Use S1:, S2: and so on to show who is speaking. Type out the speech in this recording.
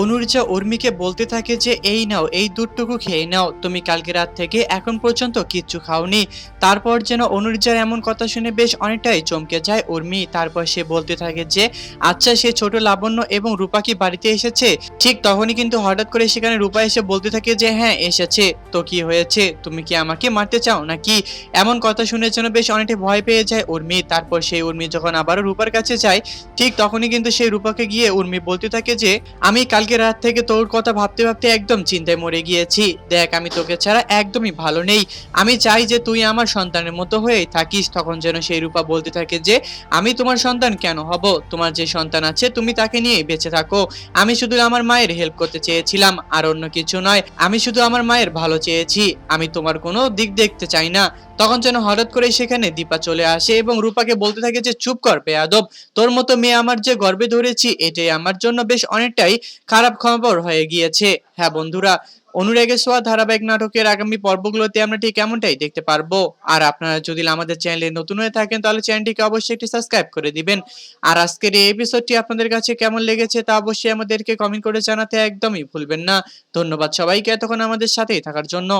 S1: অনুর্জা উর্মিকে বলতে থাকে যে, এই নাও, এই দুধটুকু খেয়ে নাও। তুমি কালকে রাত থেকে এখন পর্যন্ত কিচ্ছু খাওনি। তারপর যেন অনুর্জার এমন কথা শুনে বেশ অনেকটাই চমকে যায় উর্মি। তারপর সে বলতে থাকে যে আচ্ছা সে ছোট লাবণ্য এবং রূপা কি বাড়িতে এসেছে? ঠিক তখনই কিন্তু হঠাৎ করে সেখানে রূপা এসে বলতে থাকে যে হ্যাঁ এসেছে। তো কি হয়েছে? তুমি কি আমাকে মারতে চাও নাকি? এমন কথা শুনে যেন বেশ অনেকটা ভয় পেয়ে যায় উর্মি। তারপর সেই উর্মি যখন আবারও রূপার কাছে যায়, ঠিক তখনই কিন্তু সেই রূপাকে গিয়ে উর্মি বলতে থাকে যে, আমি কালকে রাত থেকে তোর কথা ভাবতে ভাবতে একদম চিন্তায় মরে গিয়েছি। দেখ, আমি তোকে ছাড়া একদমই ভালো নেই। আমি চাই যে তুই আমার সন্তানের মতো হয়েই থাকিস। তখন যেন সেই রূপা বলতে থাকে যে, আমি তোমার সন্তান কেন হব? তোমার যে সন্তান আছে, তুমি তাকে নিয়ে বেঁচে থাকো। আমি শুধু আমার মায়ের হেল্প করতে চেয়েছিলাম, আর অন্য কিছু নয়। আমি শুধু আমার মায়ের ভালো চেয়েছি। আমি তোমার কোনো দিক দেখতে চাই না। তখন যেন হঠাৎ করে সেখানে দীপা চলে আসে এবং রূপাকে বলতে থাকে যে, চুপ কর পেয়াদব তোর মতো মেয়ে আমার যে গর্বে ধরেছি, এটাই আমার জন্য বেশ অনেকটাই খারাপ খবর হয়ে গিয়েছে। হ্যাঁ বন্ধুরা, অনুরাগের সোয়া ধারাবাহিক নাটকের আগামী পর্বগুলোতে আমরা ঠিক এমনটাই দেখতে পারব। আর আপনারা যদি আমাদের চ্যানেলে নতুন হয়ে থাকেন, তাহলে চ্যানেলটিকে অবশ্যই একটি সাবস্ক্রাইব করে দিবেন। আর আজকের এই এপিসোডটি আপনাদের কাছে কেমন লেগেছে, তা অবশ্যই আমাদেরকে কমেন্ট করে জানাতে একদমই ভুলবেন না। ধন্যবাদ সবাইকে এতক্ষণ আমাদের সাথেই থাকার জন্য।